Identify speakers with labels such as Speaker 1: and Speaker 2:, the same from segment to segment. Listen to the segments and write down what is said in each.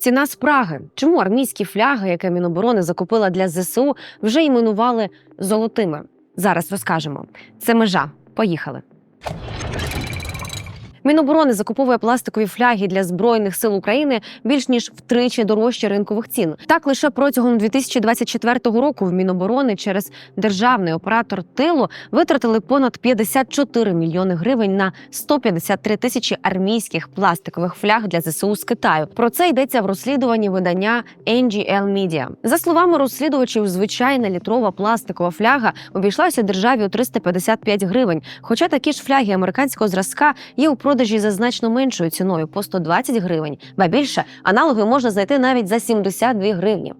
Speaker 1: Ціна спраги. Чому армійські фляги, яке Міноборони закупила для ЗСУ, вже іменували золотими? Зараз розкажемо. Це межа. Поїхали. Міноборони закуповує пластикові фляги для збройних сил України більш ніж втричі дорожче ринкових цін. Так лише протягом 2024 року в Міноборони через державний оператор тилу витратили понад 54 мільйони гривень на 153 тисячі армійських пластикових фляг для ЗСУ з Китаю. Про це йдеться в розслідуванні видання NGL Media. За словами розслідувачів, звичайна літрова пластикова фляга обійшлася державі у 355 гривень. Хоча такі ж фляги американського зразка є у продажі за значно меншою ціною по 120 гривень. Ба більше аналоги можна знайти навіть за 72 гривні.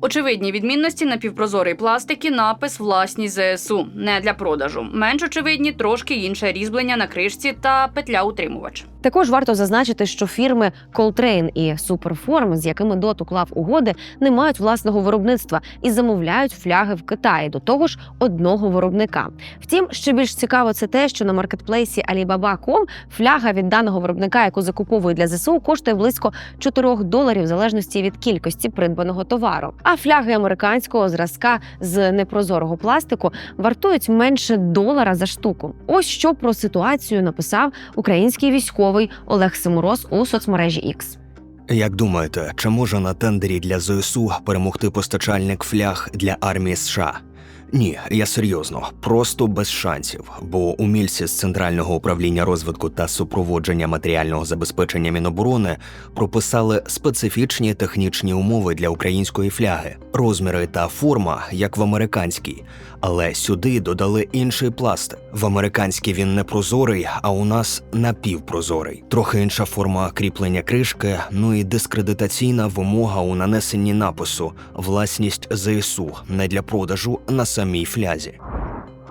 Speaker 2: Очевидні відмінності напівпрозорий пластик і напис власність ЗСУ не для продажу. Менш очевидні трошки інше різьблення на кришці та петля утримувач.
Speaker 1: Також варто зазначити, що фірми Coltrane і Superform, з якими ДОТ уклав угоди, не мають власного виробництва і замовляють фляги в Китаї до того ж одного виробника. Втім, ще більш цікаво це те, що на маркетплейсі Alibaba.com фляга від даного виробника, яку закуповують для ЗСУ, коштує близько 4 доларів в залежності від кількості придбаного товару. А фляги американського зразка з непрозорого пластику вартують менше долара за штуку. Ось що про ситуацію написав український військовий Олег Симороз у соцмережі X.
Speaker 3: Як думаєте, чи може на тендері для ЗСУ перемогти постачальник фляг для армії США? Ні, я серйозно, просто без шансів, бо умільці з центрального управління розвитку та супроводження матеріального забезпечення Міноборони прописали специфічні технічні умови для української фляги, розміри та форма, як в американській, але сюди додали інший пластик. В американській він не прозорий, а у нас напівпрозорий. Трохи інша форма кріплення кришки, ну і дискредитаційна вимога у нанесенні напису власність ЗСУ не для продажу на самій флязі.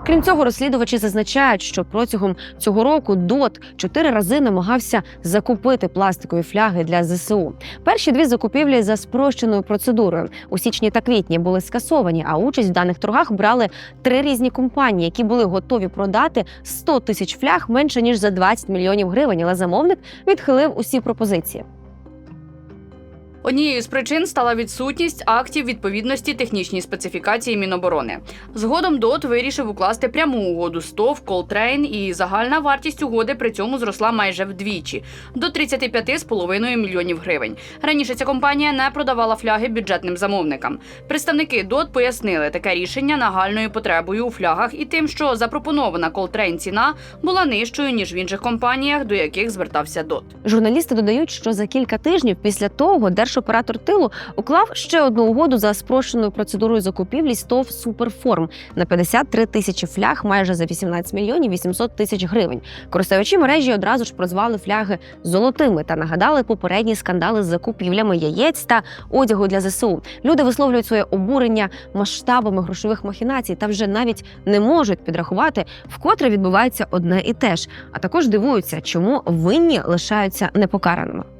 Speaker 1: Крім цього, розслідувачі зазначають, що протягом цього року ДОТ чотири рази намагався закупити пластикові фляги для ЗСУ. Перші дві закупівлі за спрощеною процедурою у січні та квітні були скасовані. А участь в даних торгах брали три різні компанії, які були готові продати 100 тисяч фляг менше ніж за 20 мільйонів гривень. Але замовник відхилив усі пропозиції.
Speaker 2: Однією з причин стала відсутність актів відповідності технічній специфікації Міноборони. Згодом ДОТ вирішив укласти пряму угоду з ТОВ Колтрейн, і загальна вартість угоди при цьому зросла майже вдвічі до 35,5 мільйонів гривень. Раніше ця компанія не продавала фляги бюджетним замовникам. Представники ДОТ пояснили таке рішення нагальною потребою у флягах і тим, що запропонована Колтрейн ціна була нижчою ніж в інших компаніях, до яких звертався ДОТ.
Speaker 1: Журналісти додають, що за кілька тижнів після того держоператор тилу уклав ще одну угоду за спрощеною процедурою закупівлі СТОВ Суперформ на 53 тисячі фляг, майже за 18 мільйонів 800 тисяч гривень. Користувачі мережі одразу ж прозвали фляги золотими та нагадали попередні скандали з закупівлями яєць та одягу для ЗСУ. Люди висловлюють своє обурення масштабами грошових махінацій та вже навіть не можуть підрахувати, вкотре відбувається одне і те ж, а також дивуються, чому винні лишаються непокараними.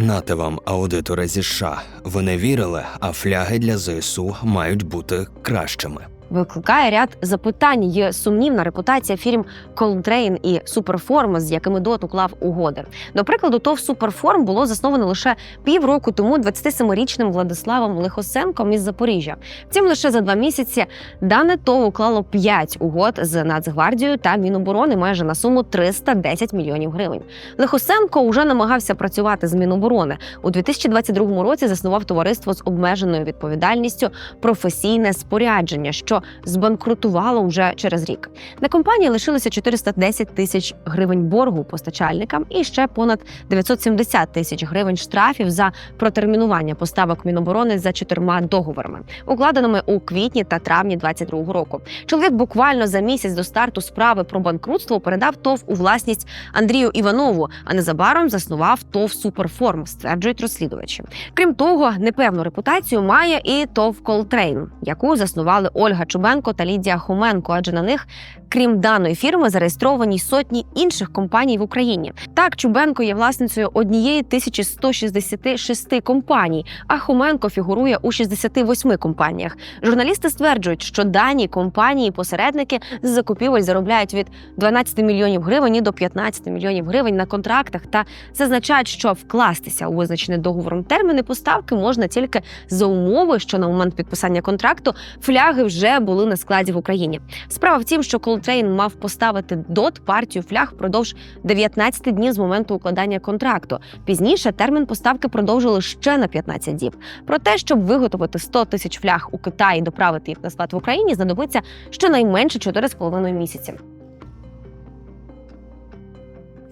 Speaker 3: Нате вам, аудитори зі США. Ви не вірили, а фляги для ЗСУ мають бути кращими.
Speaker 1: Викликає ряд запитань. Є сумнівна репутація фірм Coltrane і Superform, з якими ДОТ уклав угоди. До прикладу, ТОВ Superform було засновано лише півроку тому 27-річним Владиславом Лихосенком із Запоріжжя. Втім, лише за два місяці дане ТОВ уклало 5 угод з Нацгвардією та Міноборони майже на суму 310 мільйонів гривень. Лихосенко уже намагався працювати з Міноборони у 2022 році. Заснував товариство з обмеженою відповідальністю професійне спорядження, що збанкрутувало вже через рік. На компанії лишилося 410 тисяч гривень боргу постачальникам і ще понад 970 тисяч гривень штрафів за протермінування поставок Міноборони за чотирма договорами, укладеними у квітні та травні 2022 року. Чоловік буквально за місяць до старту справи про банкрутство передав ТОВ у власність Андрію Іванову, а незабаром заснував ТОВ Суперформ, стверджують розслідувачі. Крім того, непевну репутацію має і ТОВ Колтрейн, яку заснували Ольга Чубенко та Лідія Хоменко, адже на них, крім даної фірми, зареєстровані сотні інших компаній в Україні. Так, Чубенко є власницею однієї 1166 компаній, а Хоменко фігурує у 68 компаніях. Журналісти стверджують, що дані компанії-посередники з закупівель заробляють від 12 мільйонів гривень до 15 мільйонів гривень на контрактах та зазначають, що вкластися у визначені договором терміни поставки можна тільки за умови, що на момент підписання контракту фляги вже були на складі в Україні. Справа в тім, що Колтрейн мав поставити дот партію фляг впродовж 19 днів з моменту укладання контракту. Пізніше термін поставки продовжили ще на 15 днів. Про те, щоб виготовити 100 тисяч фляг у Китаї і доправити їх на склад в Україні, знадобиться щонайменше 4,5 місяці.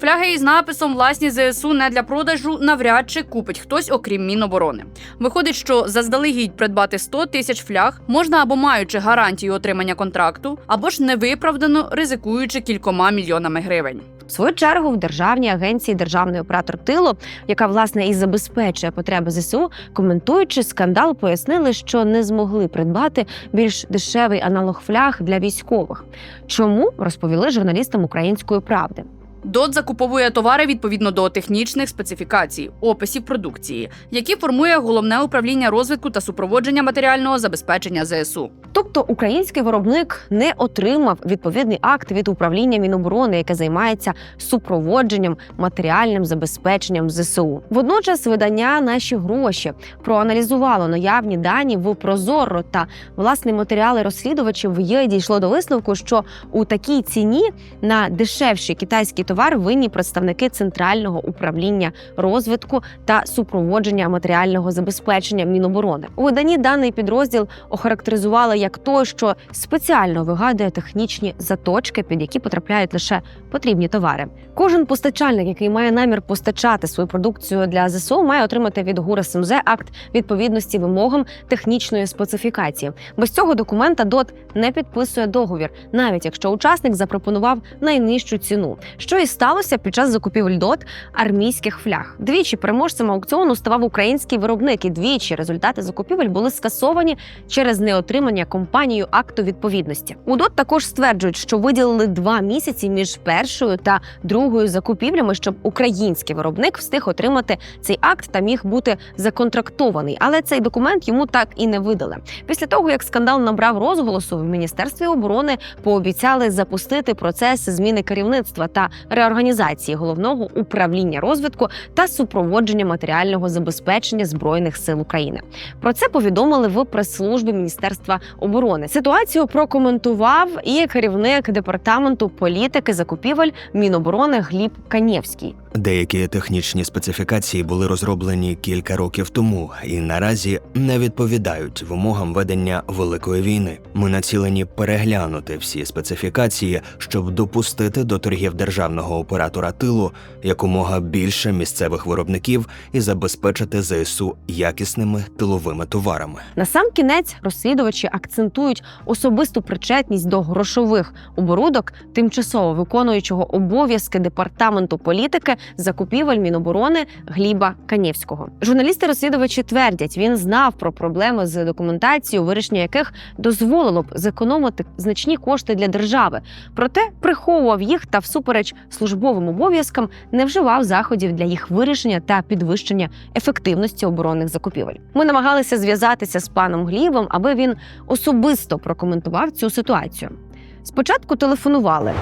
Speaker 2: Фляги із написом власні ЗСУ не для продажу навряд чи купить хтось, окрім Міноборони. Виходить, що заздалегідь придбати 100 тисяч фляг можна або маючи гарантію отримання контракту, або ж невиправдано ризикуючи кількома мільйонами гривень.
Speaker 1: В свою чергу в державній агенції державний оператор тилу, яка власне і забезпечує потреби ЗСУ, коментуючи скандал, пояснили, що не змогли придбати більш дешевий аналог фляг для військових. Чому розповіли журналістам української правди?
Speaker 2: ДОТ закуповує товари відповідно до технічних специфікацій, описів продукції, які формує головне управління розвитку та супроводження матеріального забезпечення ЗСУ.
Speaker 1: Тобто український виробник не отримав відповідний акт від управління Міноборони, яке займається супроводженням матеріальним забезпеченням ЗСУ. Водночас видання наші гроші проаналізувало наявні дані в Прозоро та власні матеріали розслідувачів в ЄДі дійшло до висновку, що у такій ціні на дешевший китайський товар винні представники центрального управління розвитку та супроводження матеріального забезпечення Міноборони. У виданні даний підрозділ охарактеризували як той, що спеціально вигадує технічні заточки, під які потрапляють лише потрібні товари. Кожен постачальник, який має намір постачати свою продукцію для ЗСУ, має отримати від ГУР СМЗ акт відповідності вимогам технічної специфікації. Без цього документа ДОТ не підписує договір, навіть якщо учасник запропонував найнижчу ціну. Що і сталося під час закупівель ДОТ армійських фляг. Двічі переможцем аукціону ставав український виробник, і двічі результати закупівель були скасовані через неотримання компанією акту відповідності. У ДОТ також стверджують, що виділили два місяці між першою та другою закупівлями, щоб український виробник встиг отримати цей акт та міг бути законтрактований. Але цей документ йому так і не видали. Після того як скандал набрав розголосу в міністерстві оборони, пообіцяли запустити процес зміни керівництва та реорганізації головного управління розвитку та супроводження матеріального забезпечення збройних сил України. Про це повідомили в прес-службі Міністерства оборони. Ситуацію прокоментував і керівник департаменту політики закупівель Міноборони Гліб Канєвський.
Speaker 3: Деякі технічні специфікації були розроблені кілька років тому і наразі не відповідають вимогам ведення великої війни. Ми націлені переглянути всі специфікації, щоб допустити до торгів державного оператора тилу якомога більше місцевих виробників і забезпечити ЗСУ якісними тиловими товарами.
Speaker 1: На сам кінець розслідувачі акцентують особисту причетність до грошових оборудок тимчасово виконуючого обов'язки департаменту політики закупівель Міноборони Гліба Канєвського. Журналісти-розслідувачі твердять, він знав про проблеми з документацією, вирішення яких дозволило б зекономити значні кошти для держави. Проте приховував їх та, всупереч службовим обов'язкам, не вживав заходів для їх вирішення та підвищення ефективності оборонних закупівель. Ми намагалися зв'язатися з паном Глібом, аби він особисто прокоментував цю ситуацію. Спочатку телефонували.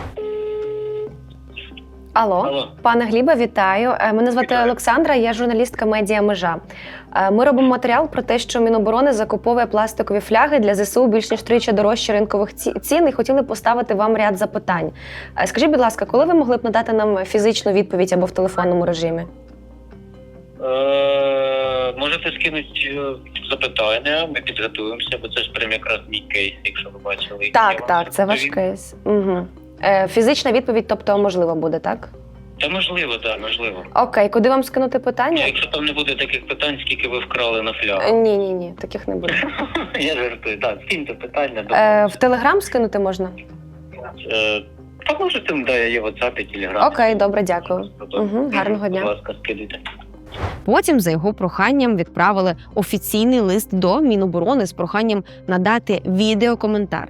Speaker 1: Алло,
Speaker 4: Алло.
Speaker 1: пане Глібе, вітаю. Е, Мене звати
Speaker 4: Вітаю.
Speaker 1: Олександра, я журналістка медіа Межа. Е, Ми робимо матеріал про те, що Міноборони закуповує пластикові фляги для ЗСУ більш ніж тричі дорожче ринкових цін і хотіли поставити вам ряд запитань. Е, Скажіть, будь ласка, коли ви могли б надати нам фізичну відповідь або в телефонному режимі?
Speaker 4: Е, можете скинути запитання, ми підготуємося, бо це ж прям якраз мій кейс, якщо ви бачили.
Speaker 1: Так, так, це ваш кейс. Угу. Е, Фізична відповідь, тобто, можливо, буде, так?
Speaker 4: Та можливо, так, можливо.
Speaker 1: Окей, куди вам скинути питання?
Speaker 4: Якщо там не буде таких питань, скільки ви вкрали на
Speaker 1: Е,
Speaker 4: флягу.
Speaker 1: Ні, ні, ні, таких не буде.
Speaker 4: Я жартую, так, скиньте питання до
Speaker 1: Е, в Телеграм скинути можна?
Speaker 4: Е, Та можете, да, я є WhatsApp і Telegram.
Speaker 1: Окей, добре, дякую. Угу, гарного
Speaker 4: Будь ласка, скидайте.
Speaker 1: Потім, за його проханням, відправили офіційний лист до Міноборони з проханням надати відеокоментар.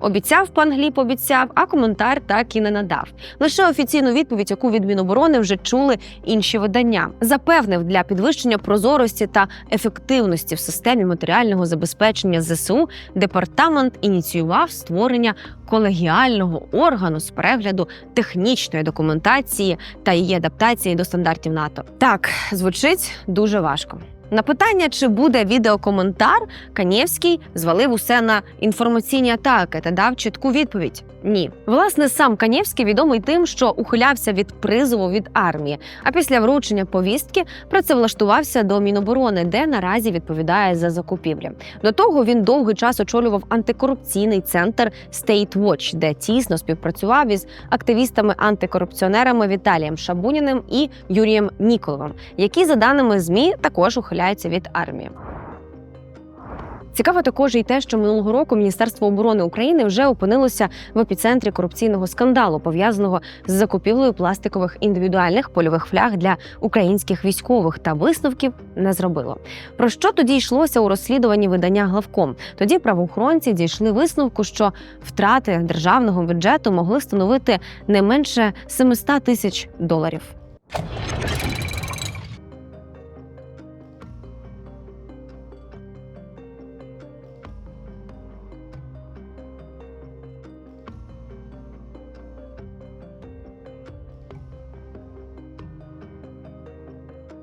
Speaker 1: Обіцяв пан Гліб, обіцяв, а коментар так і не надав. Лише офіційну відповідь, яку від Міноборони вже чули інші видання, запевнив для підвищення прозорості та ефективності в системі матеріального забезпечення ЗСУ. Департамент ініціював створення колегіального органу з перегляду технічної документації та її адаптації до стандартів НАТО. Так звучить дуже важко. На питання, чи буде відеокоментар, Канєвський звалив усе на інформаційні атаки та дав чітку відповідь: ні. Власне, сам Канєвський відомий тим, що ухилявся від призову від армії. А після вручення повістки працевлаштувався до Міноборони, де наразі відповідає за закупівлі. До того він довгий час очолював антикорупційний центр State Watch, де тісно співпрацював із активістами-антикорупціонерами Віталієм Шабуніним і Юрієм Ніколовим, які, за даними змі, також ухиляються від армії. Цікаво також і те, що минулого року Міністерство оборони України вже опинилося в епіцентрі корупційного скандалу, пов'язаного з закупівлею пластикових індивідуальних польових фляг для українських військових, та висновків не зробило. Про що тоді йшлося у розслідуванні видання главком? Тоді правоохоронці дійшли висновку, що втрати державного бюджету могли становити не менше 700 тисяч доларів.